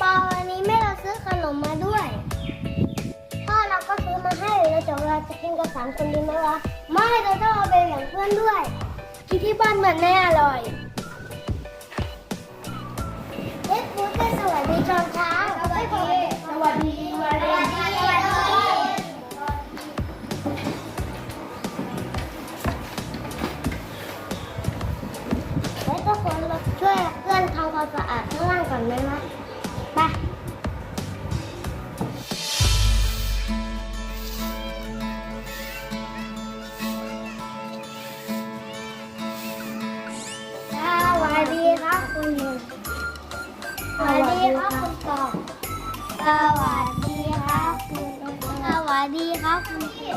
ปอวันนี้แม่เราซื้อขนมมาด้วย พ่อเราก็ซื้อมาให้แล้วเดี๋ยวเราจะกินกันสามคนดีไหมวะไม่เราต้องเอาไปแบ่งเพื่อนด้วย กินที่บ้านเหมือนแน่อร่อยเอ๊ะพูดกันสวัสดีตอนเช้าสวัสดีสวัสดีสวัสดีสวัสดีเฮ้ยทุกคนมาช่วยเพื่อนทำความสะอาดข้างล่างก่อนไหมวะ ครับคุณหนึ่งสวัสดีครับคุณกอบสวัสดีครับคุณสวัสดีครับคุณพี่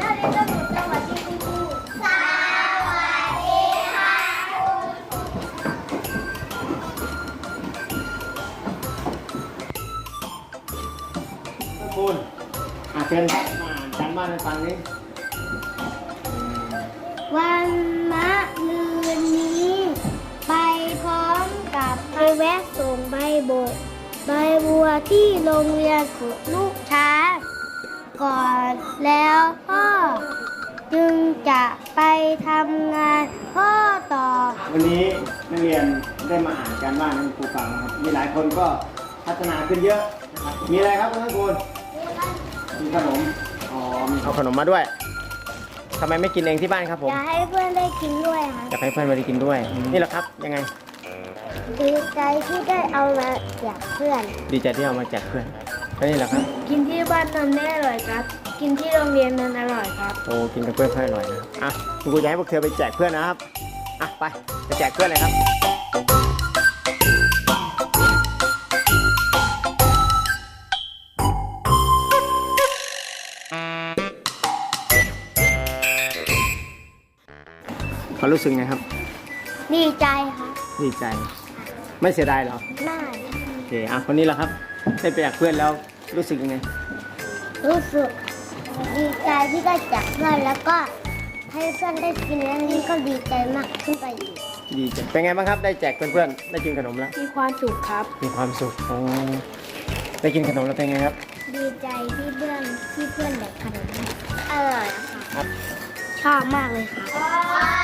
น่าจะต้องสวัสดีคุณครูสวัสดีค่ะคุณคุณอาเชิญครับมาอ่านการบ้านให้ฟังนี้วัน แวะส่งใบโบกใบบัวที่โรงเรียนของลูกช้างก่อนแล้วพ่อจึงจะไปทำงานพ่อต่อ วันนี้นักเรียนได้มาอ่านการบ้านให้ครูฟังนะครับ มีหลายคนก็พัฒนาขึ้นเยอะนะครับมีอะไรครับคุณคุณมีขนม อ๋อ มีเอาขนมมาด้วยทำไมไม่กินเองที่บ้านครับผมอยากให้เพื่อนได้กินด้วยค่ะ อยากให้เพื่อนมาได้กินด้วย นี่แหละครับ ยังไง ดีใจที่ได้เอามาแจกเพื่อน ดีใจที่เอามาแจกเพื่อนก็นี่แหละครับกินที่บ้านนันแน่อร่อยครับ กินที่โรงเรียนนันอร่อยครับ โอ้กินกับเพื่อนค่อยอร่อยนะอะคุณครูจะให้พวกเธอไปแจกเพื่อนนะครับอะไปไปแจกเพื่อนเลยครับความรู้สึกไงครับ ดีใจครับ ดีใจ ไม่เสียดายเหรอน่าโอเค อะคนนี้แหละครับได้ไปแจกเพื่อนแล้วรู้สึกยังไง รู้สึกดีใจที่ได้แจกเพื่อนแล้วก็ให้เพื่อนได้กินแล้วนี่ก็ดีใจมากขึ้นไปอีกดีจังเป็นไงบ้างครับ ได้แจกเพื่อนๆ ได้กินขนมแล้ว มีความสุขครับ มีความสุขโอ้ได้กินขนมแล้วเป็นไงครับ ดีใจที่เพื่อนที่เพื่อนแบ่งขนมให้อร่อยค่ะครับชอบมากเลยค่ะ